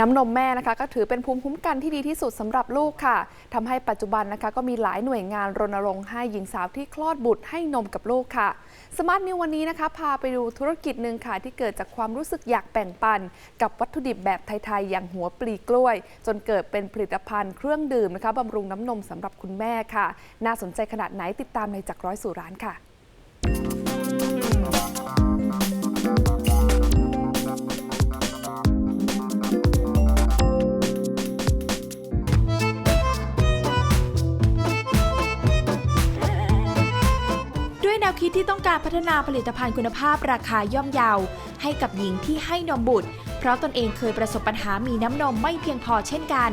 น้ำนมแม่นะคะก็ถือเป็นภูมิคุ้มกันที่ดีที่สุดสำหรับลูกค่ะทำให้ปัจจุบันนะคะก็มีหลายหน่วยงานรณรงค์ให้หญิงสาวที่คลอดบุตรให้นมกับลูกค่ะสมาร์ทนิววันนี้นะคะพาไปดูธุรกิจหนึ่งค่ะที่เกิดจากความรู้สึกอยากแบ่งปัน กับวัตถุดิบแบบไทยๆอย่างหัวปลีกล้วย จนเกิดเป็นผลิตภัณฑ์เครื่องดื่มนะคะบำรุงน้ำนมสำหรับคุณแม่ค่ะ น่าสนใจขนาดไหนติดตามในจากร้อยสู่ร้านค่ะ แนวคิดที่ต้องการพัฒนาผลิตภัณฑ์คุณภาพราคาย่อมเยา ให้กับหญิงที่ให้นมบุตร เพราะตนเองเคยประสบปัญหามีน้ำนมไม่เพียงพอเช่นกัน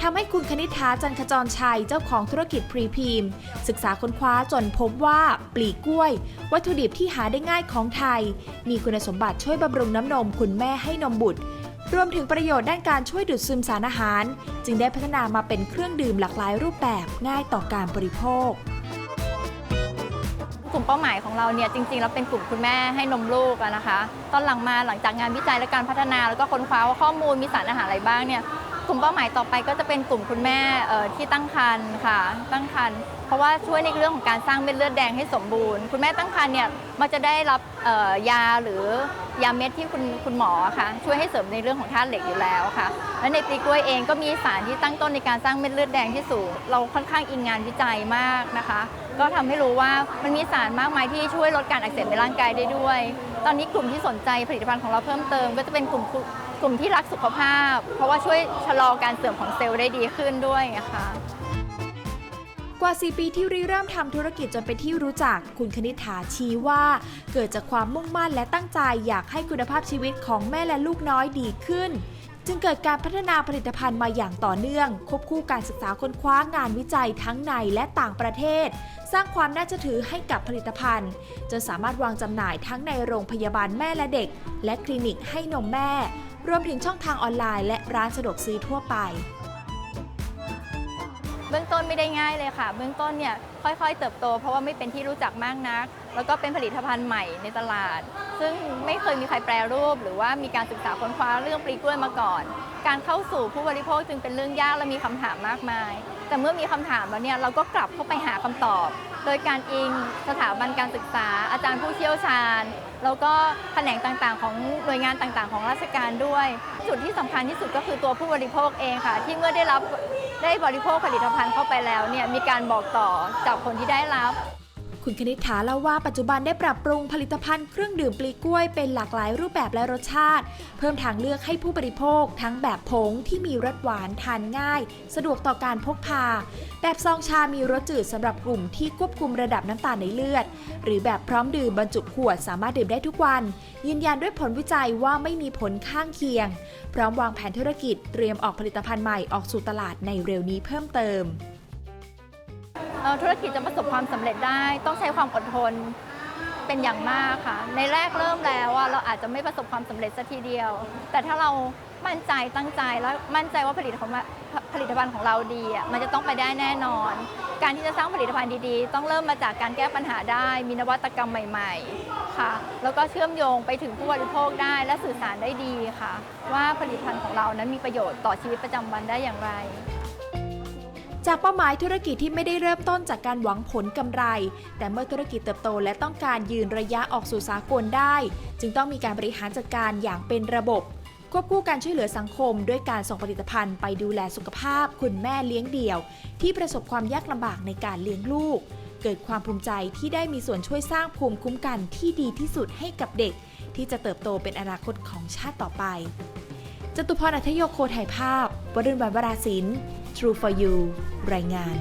ทำให้คุณคณิษฐาจันขจรชัยเจ้าของธุรกิจพรีพีมศึกษาค้นคว้าจนพบว่าปลีกล้วย วัตถุดิบที่หาได้ง่ายของไทย มีคุณสมบัติช่วยบำรุงน้ำนมคุณแม่ให้นมบุตร รวมถึงประโยชน์ด้านการช่วยดูดซึมสารอาหาร จึงได้พัฒนามาเป็นเครื่องดื่มหลากหลายรูปแบบง่ายต่อการบริโภค กลุ่มเป้าหมายของเราเนี่ยจริงๆแล้วเป็นกลุ่มคุณแม่ให้นมลูกนะคะ ตอนหลังมาหลังจากงานวิจัยและการพัฒนา แล้วก็ค้นคว้าว่าข้อมูลมีสารอาหารอะไรบ้างเนี่ย กลุ่มเป้าหมายต่อไปก็จะเป็นกลุ่มคุณแม่ที่ตั้งครรภ์ค่ะ ตั้งครรภ์เพราะว่าช่วยในเรื่องของการสร้างเม็ดเลือดแดงให้สมบูรณ์ คุณแม่ตั้งครรภ์เนี่ยมันจะได้รับยาหรือยาเม็ดที่คุณคุณหมอค่ะ ช่วยให้เสริมในเรื่องของธาตุเหล็กอยู่แล้วค่ะ และในปีกล้วยเองก็มีสารที่ตั้งต้นในการสร้างเม็ดเลือดแดงที่สูง เราค่อนข้างอิงงานวิจัยมากนะคะ ก็ทำให้รู้ว่ามันมีสารมากมายที่ช่วยลดการอักเสบในร่างกายได้ด้วย ตอนนี้กลุ่มที่สนใจผลิตภัณฑ์ของเราเพิ่มเติม ก็จะเป็นกลุ่ม กลุ่มที่รักสุขภาพ เพราะว่าช่วยชะลอการเสื่อมของเซลล์ได้ดีขึ้นด้วยนะคะกว่า 4 ปีที่ริเริ่มทำธุรกิจจนเป็นที่รู้จัก คุณคณิษฐาชี้ว่า เกิดจากความมุ่งมั่นและตั้งใจอยากให้คุณภาพชีวิตของแม่และลูกน้อยดีขึ้น จึงเกิดการพัฒนาผลิตภัณฑ์มาอย่างต่อเนื่อง ควบคู่การศึกษาค้นคว้างานวิจัยทั้งในและต่างประเทศ สร้างความน่าเชื่อถือให้กับผลิตภัณฑ์ จนสามารถวางจำหน่ายทั้งในโรงพยาบาลแม่และเด็ก และคลินิกให้นมแม่ รวมถึงช่องทางออนไลน์และร้านสะดวกซื้อทั่วไป เบื้องต้นไม่ได้ง่ายเลยค่ะ เบื้องต้นเนี่ย ค่อยๆ เติบโต เพราะว่าไม่เป็นที่รู้จักมากนัก แล้วก็เป็นผลิตภัณฑ์ใหม่ในตลาด ซึ่งไม่เคยมีใครแปรรูป หรือว่ามีการศึกษาค้นคว้าเรื่องปลีกล้วยมาก่อน การเข้าสู่ผู้บริโภคจึงเป็นเรื่องยากและมีคำถามมากมาย แต่เมื่อมีคำถามแล้วเนี่ยเราก็กลับเข้าไปหาคำตอบ โดยการอิงสถาบันการศึกษา อาจารย์ผู้เชี่ยวชาญ แล้วก็แขนงต่างๆ ของหน่วยงานต่างๆ ของราชการด้วย จุดที่สำคัญที่สุดก็คือตัวผู้บริโภคเองค่ะ ที่เมื่อได้รับได้บริโภคผลิตภัณฑ์เข้าไปแล้วเนี่ยมีการบอกต่อจากคนที่ได้รับ คุณคณิษฐาเล่าว่าปัจจุบันได้ปรับปรุงผลิตภัณฑ์เครื่องดื่มปลีกล้วยเป็นหลากหลายรูปแบบและรสชาติ เพิ่มทางเลือกให้ผู้บริโภค ทั้งแบบผงที่มีรสหวานทานง่าย สะดวกต่อการพกพา แบบซองชามีรสจืดสำหรับกลุ่มที่ควบคุมระดับน้ำตาลในเลือด หรือแบบพร้อมดื่มบรรจุขวดสามารถดื่มได้ทุกวัน ยืนยันด้วยผลวิจัยว่าไม่มีผลข้างเคียง พร้อมวางแผนธุรกิจเตรียมออกผลิตภัณฑ์ใหม่ออกสู่ตลาดในเร็วนี้เพิ่มเติม ธุรกิจจะประสบความสำเร็จได้ ต้องใช้ความอดทนเป็นอย่างมากค่ะ ในแรกเริ่มแล้วอะเราอาจจะไม่ประสบความสำเร็จสัทีเดียว แต่ถ้าเรามั่นใจตั้งใจแล้วมั่นใจว่าผลิตของผลิตภัณฑ์ของเราดีอะมันจะต้องไปได้แน่นอน การที่จะสร้างผลิตภัณฑ์ดีๆ ต้องเริ่มมาจากการแก้ปัญหาได้ มีนวัตกรรมใหม่ๆค่ะ แล้วก็เชื่อมโยงไปถึงผู้บริโภคได้และสื่อสารได้ดีค่ะ ว่าผลิตภัณฑ์ของเรานั้นมีประโยชน์ต่อชีวิตประจำวันได้อย่างไร จากเป้าหมายธุรกิจที่ไม่ได้เริ่มต้นจากการหวังผลกำไร แต่เมื่อธุรกิจเติบโตและต้องการยืนระยะออกสู่สากลได้ จึงต้องมีการบริหารจัดการอย่างเป็นระบบ ควบคู่การช่วยเหลือสังคม ด้วยการส่งผลิตภัณฑ์ไปดูแลสุขภาพ คุณแม่เลี้ยงเดี่ยว ที่ประสบความยากลำบากในการเลี้ยงลูก เกิดความภูมิใจที่ได้มีส่วนช่วยสร้างภูมิคุ้มกันที่ดีที่สุดให้กับเด็ก ที่จะเติบโตเป็นอนาคตของชาติต่อไปจตุพรอัธโยโคถ่ายภาพ วรุณวันวราศิลป์ True for You รายงาน